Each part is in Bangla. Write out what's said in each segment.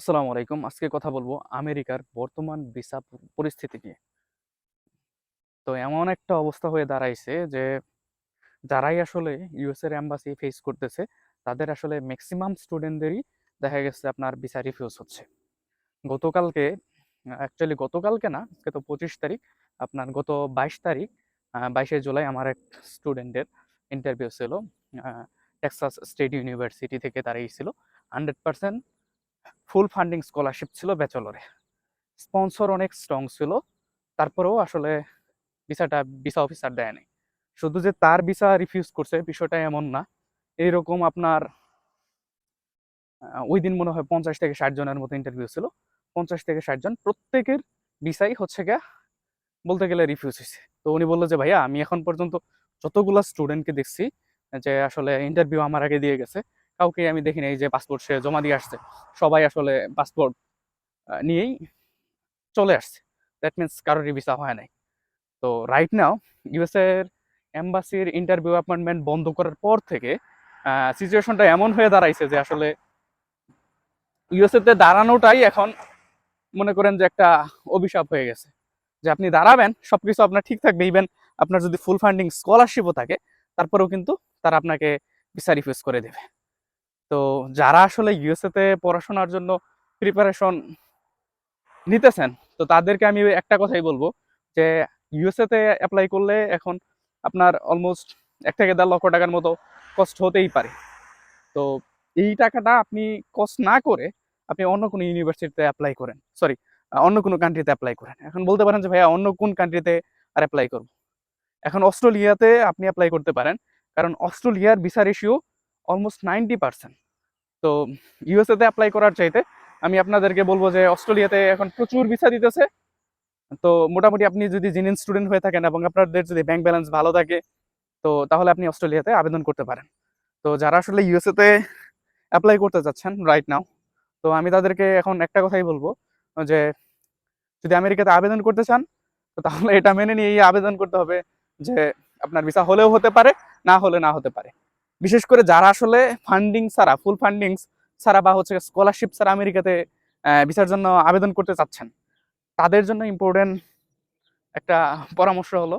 আসসালামু আলাইকুম। আজকে কথা বলব আমেরিকার বর্তমান ভিসা পরিস্থিতি নিয়ে। তো এমন একটা অবস্থা হয়ে দাঁড়াইছে যে, যারাই আসলে ইউএস এর এম্বাসি ফেস করতেছে, তাদের আসলে ম্যাক্সিমাম স্টুডেন্টদেরই দেখা গেছে আপনার ভিসা রিফিউজ হচ্ছে। গতকালকে অ্যাকচুয়ালি গতকালকে না, আজকে তো পঁচিশ তারিখ, আপনার গত বাইশ তারিখ বাইশে জুলাই আমার এক স্টুডেন্টের ইন্টারভিউ ছিল টেক্সাস স্টেট ইউনিভার্সিটি থেকে তারা ছিল। Hundred percent full funding scholarship ছিল ব্যাচেলরে। স্পন্সর অনেক স্ট্রং ছিল, তারপরেও আসলে ভিসাটা, ভিসা অফিসার দেয় নাই শুধু যে তার ভিসা রিফিউজ করছে বিষয়টা এমন না, এইরকম আপনার ওই দিন মনে হয় পঞ্চাশ থেকে ষাট জনের মতো ইন্টারভিউ ছিল। পঞ্চাশ থেকে ষাট জন, প্রত্যেকের ভিসাই হচ্ছে গিয়া বলতে গেলে রিফিউজ হয়েছে তো উনি বলল যে, ভাইয়া, আমি এখন পর্যন্ত যতগুলা স্টুডেন্টকে দেখছি, যে আসলে ইন্টারভিউ আমার আগে দিয়ে গেছে কাউকে আমি দেখি নাই যে পাসপোর্ট সে জমা দিয়ে আসছে। সবাই আসলে পাসপোর্ট নিয়েই চলে আসছে। দ্যাট মিনস কারোরই ভিসা হয় নাই। তো রাইট নাও ইউএস এর এম্বাসির ইন্টারভিউ অ্যাপয়েন্টমেন্ট বন্ধ করার পর থেকে সিচুয়েশনটা এমন হয়ে দাঁড়াইছে যে আসলে ইউএসএ তে দাঁড়ানোটাই এখন মনে করেন যে একটা অভিশাপ হয়ে গেছে। যে আপনি দাঁড়াবেন, সবকিছু আপনার ঠিক থাকবে। ইভেন আপনার যদি ফুল ফান্ডিং স্কলারশিপও থাকে, তারপরেও কিন্তু তারা আপনাকে ভিসা রিফিউজ করে দেবে। তো যারা আসলে ইউএসএ তে পড়াশোনার জন্য প্রিপারেশন নিতেছেন, তো তাদেরকে আমি একটা কথাই বলব যে ইউএসএ তে অ্যাপ্লাই করলে এখন আপনার অলমোস্ট এক থেকে দেড় লক্ষ টাকার মতো কষ্ট হতেই পারে। তো এই টাকাটা আপনি কষ্ট না করে আপনি অন্য কোনো ইউনিভার্সিটিতে অ্যাপ্লাই করেন। সরি অন্য কোনো কান্ট্রিতে অ্যাপ্লাই করেন। এখন বলতে পারেন যে, ভাইয়া, অন্য কোন কান্ট্রিতে আর অ্যাপ্লাই করব? এখন অস্ট্রেলিয়াতে আপনি অ্যাপ্লাই করতে পারেন, কারণ অস্ট্রেলিয়ার visa ratio almost ninety percent তো ইউএসএতে অ্যাপ্লাই করার চাইতে আমি আপনাদেরকে বলব যে অস্ট্রেলিয়াতে এখন প্রচুর ভিসা দিতেছে। তো মোটামুটি আপনি যদি জিনিন স্টুডেন্ট হয়ে থাকেন এবং আপনাদের যদি ব্যাংক ব্যালেন্স ভালো থাকে, তো তাহলে আপনি অস্ট্রেলিয়াতে আবেদন করতে পারেন। তো যারা আসলে ইউএসএতে অ্যাপ্লাই করতে চাচ্ছেন রাইট নাও তো আমি তাদেরকে এখন একটা কথাই বলব যে যদি আমেরিকাতে আবেদন করতে চান, তো তাহলে এটা মেনে নিয়েই আবেদন করতে হবে যে আপনার ভিসা হলেও হতে পারে, না হলে না হতে পারে। বিশেষ করে যারা আসলে ফান্ডিং ছাড়া ফুল ফান্ডিং ছাড়া বা হচ্ছে স্কলারশিপ ছাড়া আমেরিকাতে ভিসার জন্য আবেদন করতে চাচ্ছেন, তাদের জন্য ইম্পর্টেন্ট একটা পরামর্শ হলো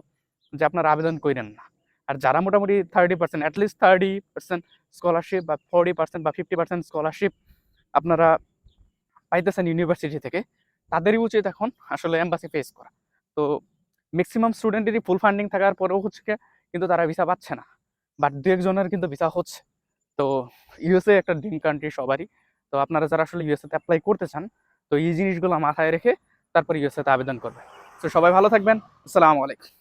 যে আপনারা আবেদন করেন না। আর যারা মোটামুটি thirty percent at least thirty percent scholarship বা ফোর্টি পার্সেন্ট বা ফিফটি পার্সেন্ট স্কলারশিপ আপনারা পাইতেছেন ইউনিভার্সিটি থেকে, তাদেরই উচিত এখন আসলে এম্বাসি ফেস করা। তো ম্যাক্সিমাম স্টুডেন্টেরই ফুল ফান্ডিং থাকার পরেও হচ্ছে কিন্তু তারা ভিসা পাচ্ছে না। বাট দু একজনের কিন্তু ভিসা হচ্ছে। তো ইউএসএ একটা ড্রিম কান্ট্রি সবারই। তো আপনারা যারা আসলে ইউএসএতে অ্যাপ্লাই করতে চান, তো এই জিনিসগুলো মাথায় রেখে তারপর ইউএসএতে আবেদন করবেন। তো সবাই ভালো থাকবেন। আসসালামু আলাইকুম।